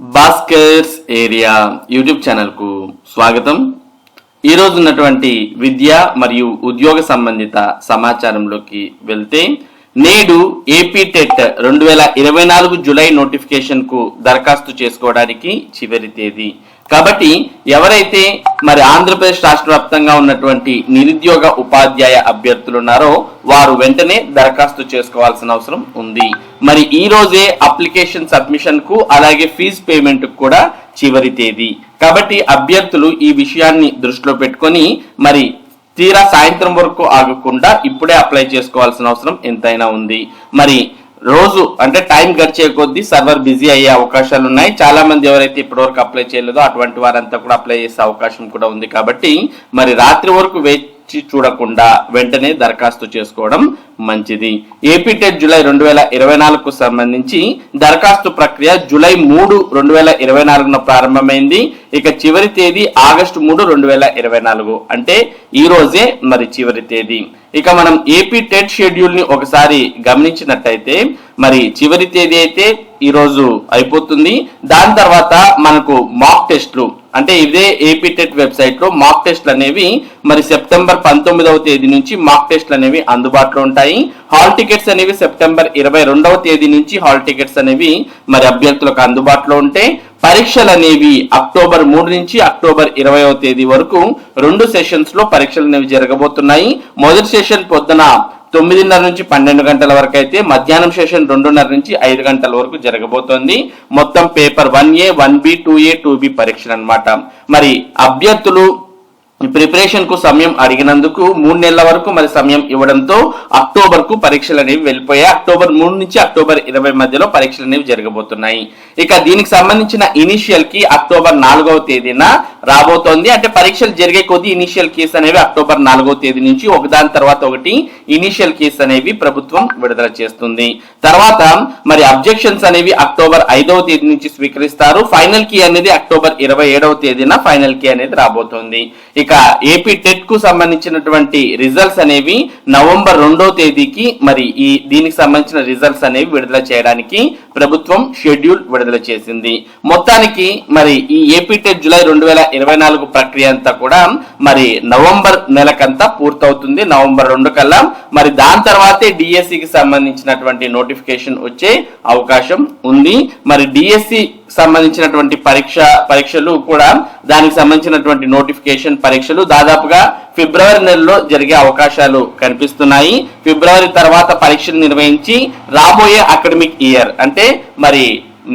Bhaskar's area YouTube ఛానల్కు స్వాగతం. ఈరోజు ఉన్నటువంటి విద్య మరియు ఉద్యోగ సంబంధిత సమాచారంలోకి వెళ్తే నేడు ఏపీ టెట్ రెండు వేల ఇరవై నాలుగు జులై నోటిఫికేషన్కు దరఖాస్తు చేసుకోవడానికి చివరి తేదీ. కాబట్టి ఎవరైతే మరి ఆంధ్రప్రదేశ్ రాష్ట్ర వ్యాప్తంగా ఉన్నటువంటి నిరుద్యోగ ఉపాధ్యాయ అభ్యర్థులు ఉన్నారో వారు వెంటనే దరఖాస్తు చేసుకోవాల్సిన అవసరం ఉంది. మరి ఈ రోజే అప్లికేషన్ సబ్మిషన్కు అలాగే ఫీజు పేమెంట్ కూడా చివరి తేదీ. కాబట్టి అభ్యర్థులు ఈ విషయాన్ని దృష్టిలో పెట్టుకొని మరి తీరా సాయంత్రం వరకు ఆగకుండా ఇప్పుడే అప్లై చేసుకోవాల్సిన అవసరం ఎంతైనా ఉంది. మరి రోజు అంటే టైం గడిచే కొద్దీ సర్వర్ బిజీ అయ్యే అవకాశాలు ఉన్నాయి. చాలా మంది ఎవరైతే ఇప్పటివరకు అప్లై చేయలేదో అటువంటి వారంతా కూడా అప్లై చేసే అవకాశం కూడా ఉంది కాబట్టి మరి రాత్రి వరకు వెయిట్ వేచి చూడకుండా వెంటనే దరఖాస్తు చేసుకోవడం మంచిది. ఏపీ టెట్ జూలై రెండు వేల ఇరవై నాలుగుకు సంబంధించి దరఖాస్తు ప్రక్రియ జూలై మూడు రెండు వేల ఇరవై నాలుగున ప్రారంభమైంది. ఇక చివరి తేదీ ఆగస్టు మూడు రెండు వేల ఇరవై నాలుగు. అంటే ఈ రోజే మరి చివరి తేదీ. ఇక మనం ఏపీ టెట్ షెడ్యూల్ని ఒకసారి గమనించినట్టయితే మరి చివరి తేదీ అయితే ఈరోజు అయిపోతుంది. దాని తర్వాత మనకు మాక్ టెస్ట్లు అంటే ఇదే ఏపీ టెట్ వెబ్సైట్లో మాక్ టెస్ట్లు అనేవి మరి సెప్టెంబర్ పంతొమ్మిదవ తేదీ నుంచి మాక్ టెస్ట్లు అనేవి అందుబాటులో ఉంటాయి. హాల్ టికెట్స్ అనేవి సెప్టెంబర్ ఇరవై రెండవ తేదీ నుంచి హాల్ టికెట్స్ అనేవి మరి అభ్యర్థులకు అందుబాటులో ఉంటాయి పరీక్షలు అనేవి అక్టోబర్ మూడు నుంచి అక్టోబర్ ఇరవైవ తేదీ వరకు రెండు సెషన్స్లో పరీక్షలు అనేవి జరగబోతున్నాయి. మొదటి సెషన్ పొద్దున తొమ్మిదిన్నర నుంచి పన్నెండు గంటల వరకు అయితే మధ్యాహ్నం సెషన్ రెండున్నర నుంచి ఐదు గంటల వరకు జరగబోతోంది. మొత్తం paper one A one B two A two B పరీక్షలు అన్నమాట. మరి అభ్యర్థులు ప్రిపరేషన్కు సమయం అడిగినందుకు మూడు నెలల వరకు మరి సమయం ఇవ్వడంతో అక్టోబర్కు పరీక్షలు అనేవి వెళ్ళిపోయాయి. అక్టోబర్ మూడు నుంచి అక్టోబర్ ఇరవై మధ్యలో పరీక్షలు అనేవి జరగబోతున్నాయి. ఇక దీనికి సంబంధించిన ఇనిషియల్కి అక్టోబర్ నాలుగవ తేదీన రాబోతోంది. అంటే పరీక్షలు జరిగే కొద్ది ఇనిషియల్ కేసు అనేవి అక్టోబర్ నాలుగో తేదీ నుంచి ఒకదాని తర్వాత ఒకటి ఇనిషియల్ కేసు అనేవి ప్రభుత్వం విడుదల చేస్తుంది. తర్వాత మరి అబ్జెక్షన్స్ అనేవి అక్టోబర్ ఐదవ తేదీ నుంచి స్వీకరిస్తారు. ఫైనల్ కీ అనేది అక్టోబర్ ఇరవై ఏడవ తేదీన ఫైనల్ కీ అనేది రాబోతోంది. ఇక ఏపీ టెట్కు సంబంధించినటువంటి రిజల్ట్స్ అనేవి నవంబర్ రెండో తేదీకి మరి ఈ దీనికి సంబంధించిన రిజల్ట్స్ అనేవి విడుదల చేయడానికి ప్రభుత్వం షెడ్యూల్ విడుదల చేసింది. మొత్తానికి మరి ఈ ఏపీ టెట్ జులై రెండు వేల ఇరవై నాలుగు ప్రక్రియ అంతా కూడా మరి నవంబర్ నెలకంతా పూర్తవుతుంది. నవంబర్ రెండు కల్లా. మరి దాని తర్వాతే డిఎస్సికి సంబంధించినటువంటి నోటిఫికేషన్ వచ్చే అవకాశం ఉంది. మరి డిఎస్సి సంబంధించినటువంటి పరీక్ష పరీక్షలు కూడా దానికి సంబంధించినటువంటి నోటిఫికేషన్ పరీక్షలు దాదాపుగా ఫిబ్రవరి నెలలో జరిగే అవకాశాలు కనిపిస్తున్నాయి. ఫిబ్రవరి తర్వాత పరీక్షలు నిర్వహించి రాబోయే అకాడమిక్ ఇయర్ అంటే మరి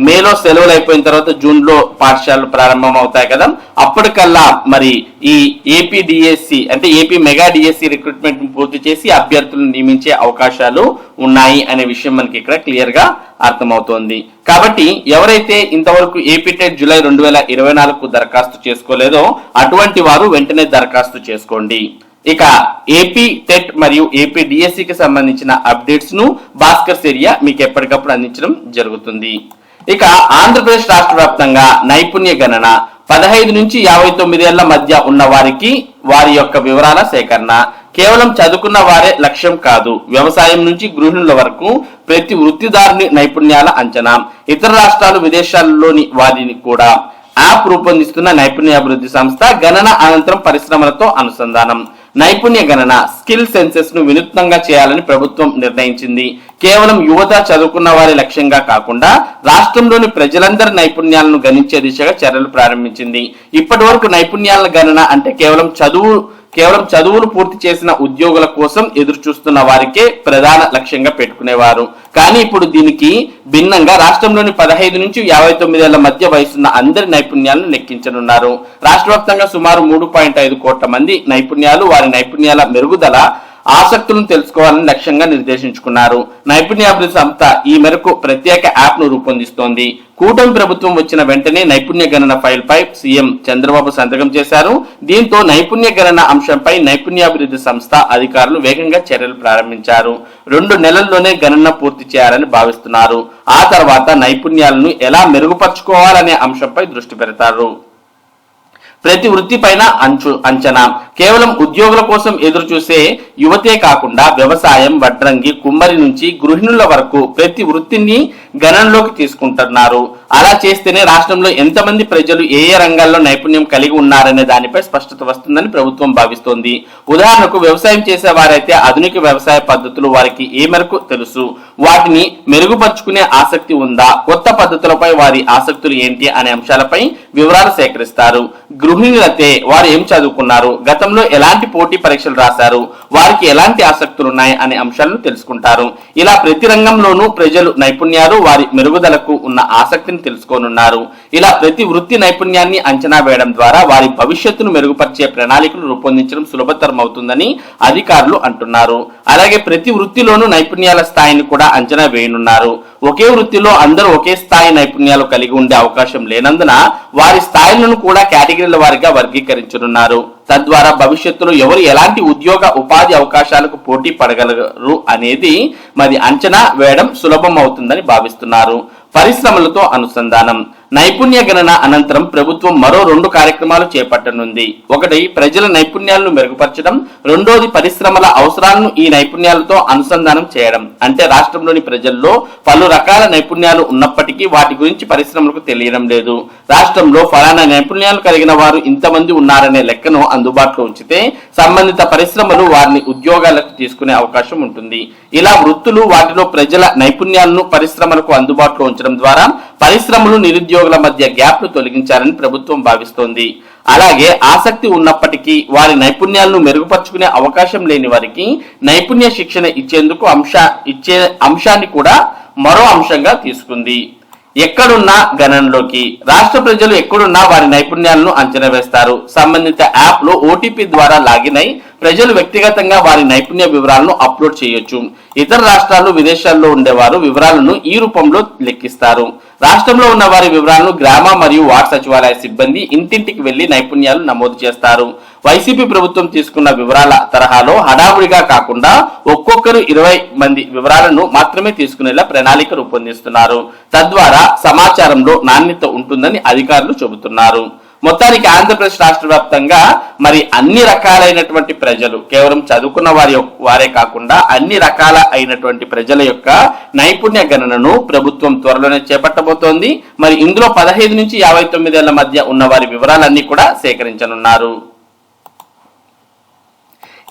మేలో సెలవులు అయిపోయిన తర్వాత జూన్లో పాఠశాలలు ప్రారంభం అవుతాయి కదా. అప్పటికల్లా మరి ఈ ఏపీ డిఎస్సి అంటే ఏపీ మెగా డిఎస్సి రిక్రూట్మెంట్ పూర్తి చేసి అభ్యర్థులను నియమించే అవకాశాలు ఉన్నాయి అనే విషయం మనకి ఇక్కడ క్లియర్గా అర్థమవుతోంది. కాబట్టి ఎవరైతే ఇంతవరకు ఏపీ టెట్ జూలై రెండు వేల ఇరవై నాలుగు దరఖాస్తు చేసుకోలేదో అటువంటి వారు వెంటనే దరఖాస్తు చేసుకోండి. ఇక ఏపీ టెట్ మరియు ఏపీ డిఎస్సికి సంబంధించిన అప్డేట్స్ను భాస్కర్ ఏరియా మీకు ఎప్పటికప్పుడు అందించడం జరుగుతుంది. ఇక ఆంధ్రప్రదేశ్ రాష్ట్ర వ్యాప్తంగా నైపుణ్య గణన పదహైదు నుంచి యాభై తొమ్మిదేళ్ళ మధ్య ఉన్న వారికి వారి యొక్క వివరాల సేకరణ కేవలం చదువుకున్న వారే లక్ష్యం కాదు. వ్యవసాయం నుంచి గృహిణుల వరకు ప్రతి వృత్తిదారుని నైపుణ్యాల అంచనా ఇతర రాష్ట్రాలు విదేశాల్లోని వారిని కూడా. యాప్ రూపొందిస్తున్న నైపుణ్యాభివృద్ధి సంస్థ గణన అనంతరం పరిశ్రమలతో అనుసంధానం. నైపుణ్య గణన స్కిల్ సెన్సెస్ను వినూత్నంగా చేయాలని ప్రభుత్వం నిర్ణయించింది. కేవలం యువత చదువుకున్న వారి లక్ష్యంగా కాకుండా రాష్ట్రంలోని ప్రజలందరి నైపుణ్యాలను గణించే దిశగా చర్యలు ప్రారంభించింది. ఇప్పటి వరకు నైపుణ్యాల గణన అంటే కేవలం చదువు కేవలం చదువులు పూర్తి చేసిన ఉద్యోగుల కోసం ఎదురు చూస్తున్న వారికే ప్రధాన లక్ష్యంగా పెట్టుకునేవారు. కానీ ఇప్పుడు దీనికి భిన్నంగా రాష్ట్రంలోని పదహైదు నుంచి యాభై తొమ్మిదేళ్ళ మధ్య వయసున్న అందరి నైపుణ్యాలను లెక్కించనున్నారు. రాష్ట్ర సుమారు మూడు పాయింట్ ఐదు కోట్ల మంది నైపుణ్యాలు వారి నైపుణ్యాల మెరుగుదల ఆసక్తులను తెలుసుకోవాలని లక్ష్యంగా నిర్దేశించుకున్నారు. నైపుణ్యాభివృద్ధి సంస్థ ఈ మేరకు ప్రత్యేక యాప్ను రూపొందిస్తోంది. కూటమి ప్రభుత్వం వచ్చిన వెంటనే నైపుణ్య గణన ఫైల్ పై సీఎం చంద్రబాబు సంతకం చేశారు. దీంతో నైపుణ్య గణన అంశంపై నైపుణ్యాభివృద్ధి సంస్థ అధికారులు వేగంగా చర్యలు ప్రారంభించారు. రెండు నెలల్లోనే గణన పూర్తి చేయాలని భావిస్తున్నారు. ఆ తర్వాత నైపుణ్యాలను ఎలా మెరుగుపరుచుకోవాలనే అంశంపై దృష్టి పెడతారు. ప్రతి వృత్తి పైన అంచు అంచనా. కేవలం ఉద్యోగుల కోసం ఎదురు చూసే యువతే కాకుండా వ్యవసాయం వడ్రంగి కుమ్మరి నుంచి గృహిణుల వరకు ప్రతి వృత్తిని గణనలోకి తీసుకుంటున్నారు. అలా చేస్తేనే రాష్ట్రంలో ఎంతమంది ప్రజలు ఏ ఏ రంగాల్లో నైపుణ్యం కలిగి ఉన్నారనే దానిపై స్పష్టత వస్తుందని ప్రభుత్వం భావిస్తోంది. ఉదాహరణకు వ్యవసాయం చేసే వారైతే ఆధునిక వ్యవసాయ పద్ధతులు వారికి ఏ మేరకు తెలుసు? వాటిని మెరుగుపరుచుకునే ఆసక్తి ఉందా? కొత్త పద్ధతులపై వారి ఆసక్తులు ఏంటి అనే అంశాలపై వివరాలు సేకరిస్తారు. గృహిణులైతే వారు ఏం చదువుకున్నారు? గతంలో ఎలాంటి పోటీ పరీక్షలు రాశారు? వారికి ఎలాంటి ఆసక్తులు ఉన్నాయి అనే అంశాలను తెలుసుకుంటారు. ఇలా ప్రతి రంగంలోనూ ప్రజలు నైపుణ్యాలు వారి మెరుగుదలకు ఉన్న ఆసక్తిని తెలుసుకోనున్నారు. ఇలా ప్రతి వృత్తి నైపుణ్యాన్ని అంచనా వేయడం ద్వారా వారి భవిష్యత్తును మెరుగుపరిచే ప్రణాళికలు రూపొందించడం సులభతరం అవుతుందని అధికారులు అంటున్నారు. అలాగే ప్రతి వృత్తిలోనూ నైపుణ్యాల స్థాయిని కూడా అంచనా వేయనున్నారు. ఒకే వృత్తిలో అందరూ ఒకే స్థాయి నైపుణ్యాలు కలిగి ఉండే అవకాశం లేనందున వారి స్థాయిలను కూడా కేటగిరీల వారిగా వర్గీకరించనున్నారు. తద్వారా భవిష్యత్తులో ఎవరు ఎలాంటి ఉద్యోగ ఉపాధి అవకాశాలకు పోటీ పడగలరు అనేది మరి అంచనా వేయడం సులభం అవుతుందని భావిస్తున్నారు. పరిశ్రమలతో అనుసంధానం. నైపుణ్య గణన అనంతరం ప్రభుత్వం మరో రెండు కార్యక్రమాలు చేపట్టనుంది. ఒకటి ప్రజల నైపుణ్యాలను మెరుగుపరచడం. రెండోది పరిశ్రమల అవసరాలను ఈ నైపుణ్యాలతో అనుసంధానం చేయడం. అంటే రాష్ట్రంలోని ప్రజల్లో పలు రకాల నైపుణ్యాలు ఉన్నప్పటికీ వాటి గురించి పరిశ్రమలకు తెలియడం లేదు. రాష్ట్రంలో ఫలానా నైపుణ్యాలు కలిగిన వారు ఇంతమంది ఉన్నారనే లెక్కను అందుబాటులో ఉంచితే సంబంధిత పరిశ్రమలు వారిని ఉద్యోగాలకు తీసుకునే అవకాశం ఉంటుంది. ఇలా వృత్తులు వాటిలో ప్రజల నైపుణ్యాలను పరిశ్రమలకు అందుబాటులో ఉంచడం ద్వారా పరిశ్రమలు నిరుద్యోగుల మధ్య గ్యాప్ను తొలగించాలని ప్రభుత్వం భావిస్తోంది. అలాగే ఆసక్తి ఉన్నప్పటికీ వారి నైపుణ్యాలను మెరుగుపరుచుకునే అవకాశం లేని వారికి నైపుణ్య శిక్షణ ఇచ్చేందుకు అంశ ఇచ్చే అంశాన్ని కూడా మరో అంశంగా తీసుకుంది. ఎక్కడున్నా గణనలోకి. రాష్ట్ర ప్రజలు ఎక్కడున్నా వారి నైపుణ్యాలను అంచనా వేస్తారు. సంబంధిత యాప్లో ఓటీపీ ద్వారా లాగిన్ అయి ప్రజలు వ్యక్తిగతంగా వారి నైపుణ్య వివరాలను అప్లోడ్ చేయొచ్చు. ఇతర రాష్ట్రాలు విదేశాల్లో ఉండేవారు వివరాలను ఈ రూపంలో లెక్కిస్తారు. రాష్ట్రంలో ఉన్న వారి వివరాలను గ్రామ మరియు వార్డ్ సచివాలయ సిబ్బంది ఇంటింటికి వెళ్ళి నైపుణ్యాలు నమోదు చేస్తారు. వైసీపీ ప్రభుత్వం తీసుకున్న వివరాల తరహాలో హడావుడిగా కాకుండా ఒక్కొక్కరు ఇరవై మంది వివరాలను మాత్రమే తీసుకునేలా ప్రణాళిక రూపొందిస్తున్నారు. తద్వారా సమాచారంలో నాణ్యత ఉంటుందని అధికారులు చెబుతున్నారు. మొత్తానికి ఆంధ్రప్రదేశ్ రాష్ట్ర వ్యాప్తంగా మరి అన్ని రకాలైనటువంటి ప్రజలు కేవలం చదువుకున్న వారి యొక్క- వారే కాకుండా అన్ని రకాల అయినటువంటి ప్రజల యొక్క నైపుణ్య గణనను ప్రభుత్వం త్వరలోనే చేపట్టబోతోంది. మరి ఇందులో పదహైదు నుంచి యాభై తొమ్మిదేళ్ళ మధ్య ఉన్న వారి వివరాలన్నీ కూడా సేకరించనున్నారు.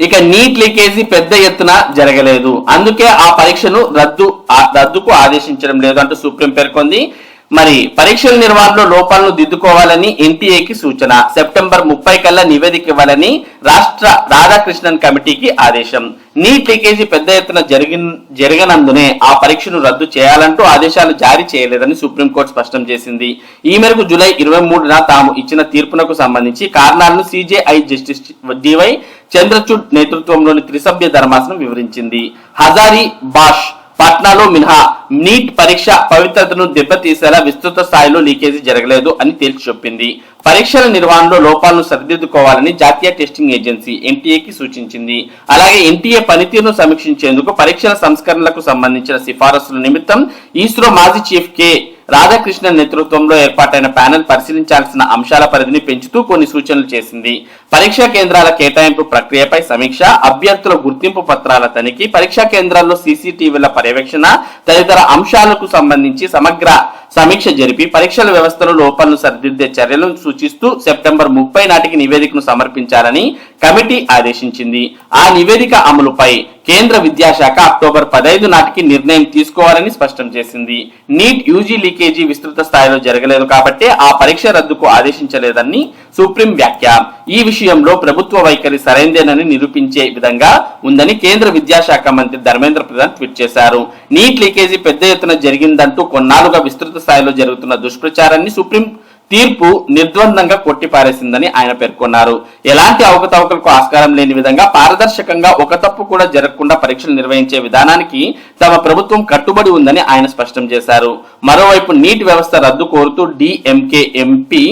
ఇక నీట్ లీకేజీ పెద్ద ఎత్తున జరగలేదు. అందుకే ఆ పరీక్షను రద్దు ఆ- రద్దుకు ఆదేశించడం లేదు అంటూ సుప్రీం పేర్కొంది. మరి పరీక్షల నిర్వహణలో లోపాలను దిద్దుకోవాలని ఎన్టీఏకి సూచన. సెప్టెంబర్ ముప్పై కల్లా నివేదిక ఇవ్వాలని రాష్ట్ర రాధాకృష్ణన్ కమిటీకి ఆదేశం. నీట్ లీకేజీ పెద్ద ఎత్తున జరిగి జరగనందునే ఆ పరీక్షను రద్దు చేయాలంటూ ఆదేశాలు జారీ చేయలేదని సుప్రీంకోర్టు స్పష్టం చేసింది. ఈ మేరకు జూలై ఇరవై మూడున తాము ఇచ్చిన తీర్పునకు సంబంధించి కారణాలను సిజేఐ జస్టిస్ డివై చంద్రచూడ్ నేతృత్వంలోని త్రిసభ్య ధర్మాసనం వివరించింది. హజారీ బాష్ పాట్నాలో మినహా నీట్ పరీక్ష పవిత్రతను దెబ్బతీసేలా విస్తృత స్థాయిలో లీకేజీ జరగలేదు అని తేల్చి చెప్పింది. పరీక్షల నిర్వహణలో లోపాలను సరిదిద్దుకోవాలని జాతీయ టెస్టింగ్ ఏజెన్సీ ఎన్టీఏకి సూచించింది. అలాగే ఎన్టీఏ పనితీరును సమీక్షించేందుకు పరీక్షల సంస్కరణలకు సంబంధించిన సిఫారసుల నిమిత్తం ఇస్రో మాజీ చీఫ్ కె. రాధాకృష్ణ నేతృత్వంలో ఏర్పాటైన ప్యానెల్ పరిశీలించాల్సిన అంశాల పరిధిని పెంచుతూ కొన్ని సూచనలు చేసింది. పరీక్షా కేంద్రాల కేటాయింపు ప్రక్రియపై సమీక్ష అభ్యర్థుల గుర్తింపు పత్రాల తనిఖీ పరీక్షా కేంద్రాల్లో సీసీటీవీల పర్యవేక్షణ తదితర అంశాలకు సంబంధించి సమగ్ర సమీక్ష జరిపి పరీక్షల వ్యవస్థలో లోపాలను సరిదిద్దే చర్యలను సూచిస్తూ సెప్టెంబర్ ముప్పై నాటికి నివేదికను సమర్పించాలని కమిటీ ఆదేశించింది. ఆ నివేదిక అమలుపై కేంద్ర విద్యాశాఖ అక్టోబర్ పదహైదు నాటికి నిర్ణయం తీసుకోవాలని స్పష్టం చేసింది. నీట్ యూజీ లీకేజీ విస్తృత స్థాయిలో జరగలేదు కాబట్టి ఆ పరీక్ష రద్దుకు ఆదేశించలేదని సుప్రీం వ్యాఖ్య. ఈ విషయంలో ప్రభుత్వ వైఖరి సరైందేనని నిరూపించే విధంగా ఉందని కేంద్ర విద్యాశాఖ మంత్రి ధర్మేంద్ర ప్రధాన్ ట్వీట్ చేశారు. నీట్ లీకేజీ పెద్ద ఎత్తున జరిగిందంటూ కొన్నాళ్ళుగా విస్తృత స్థాయిలో జరుగుతున్న దుష్ప్రచారాన్ని సుప్రీం తీర్పు నిర్ద్వందంగా కొట్టిపారేసిందని ఆయన పేర్కొన్నారు. ఎలాంటి అవకతవకలకు ఆస్కారం లేని విధంగా పారదర్శకంగా ఒక తప్పు కూడా జరగకుండా పరీక్షలు నిర్వహించే విధానానికి తమ ప్రభుత్వం కట్టుబడి ఉందని ఆయన స్పష్టం చేశారు. మరోవైపు నీటి వ్యవస్థ రద్దు కోరుతూ DMK MP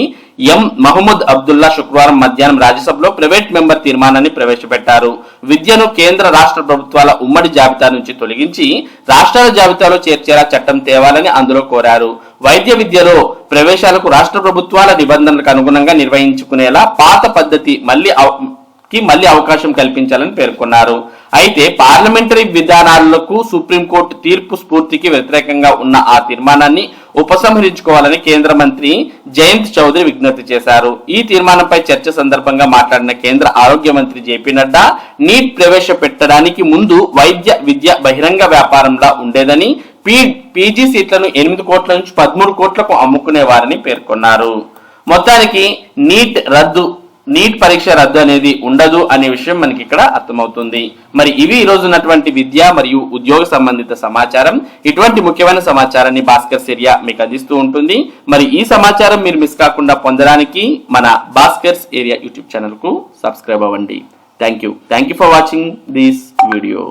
M Mohammed Abdullah శుక్రవారం మధ్యాహ్నం రాజ్యసభలో ప్రైవేట్ మెంబర్ తీర్మానాన్ని ప్రవేశపెట్టారు. విద్యను కేంద్ర రాష్ట్ర ప్రభుత్వాల ఉమ్మడి జాబితా నుంచి తొలగించి రాష్ట్రాల జాబితాలో చేర్చేలా చట్టం తేవాలని అందులో కోరారు. వైద్య విద్యలో ప్రవేశాలకు రాష్ట్ర ప్రభుత్వాల నిబంధనలకు అనుగుణంగా నిర్వహించుకునేలా పాత పద్ధతి మళ్ళీ కి మళ్ళీ అవకాశం కల్పించాలని పేర్కొన్నారు. అయితే పార్లమెంటరీ విధానాలకు సుప్రీంకోర్టు తీర్పు స్ఫూర్తికి వ్యతిరేకంగా ఉన్న ఆ తీర్మానాన్ని ఉపసంహరించుకోవాలని కేంద్ర మంత్రి జయంత్ చౌదరి విజ్ఞప్తి చేశారు. ఈ తీర్మానంపై చర్చ సందర్భంగా మాట్లాడిన కేంద్ర ఆరోగ్య మంత్రి జేపీ నడ్డా నీట్ ప్రవేశపెట్టడానికి ముందు వైద్య విద్య బహిరంగ వ్యాపారంలా ఉండేదని పీ పీజీ సీట్లను ఎనిమిది కోట్ల నుంచి పదమూడు కోట్లకు అమ్ముకునే వారిని పేర్కొన్నారు. మొత్తానికి నీట్ రద్దు నీట్ పరీక్ష రద్దు అనేది ఉండదు అనే విషయం మనకి ఇక్కడ అర్థమవుతుంది. మరి ఇవి ఈ రోజు ఉన్నటువంటి విద్య మరియు ఉద్యోగ సంబంధిత సమాచారం. ఇటువంటి ముఖ్యమైన సమాచారాన్ని భాస్కర్ సిరియా మీకు అందిస్తూ ఉంటుంది. మరి ఈ సమాచారం మీరు మిస్ కాకుండా పొందడానికి మన భాస్కర్స్ ఏరియా యూట్యూబ్ ఛానల్కు సబ్స్క్రైబ్ అవ్వండి. Thank you thank you for watching this video.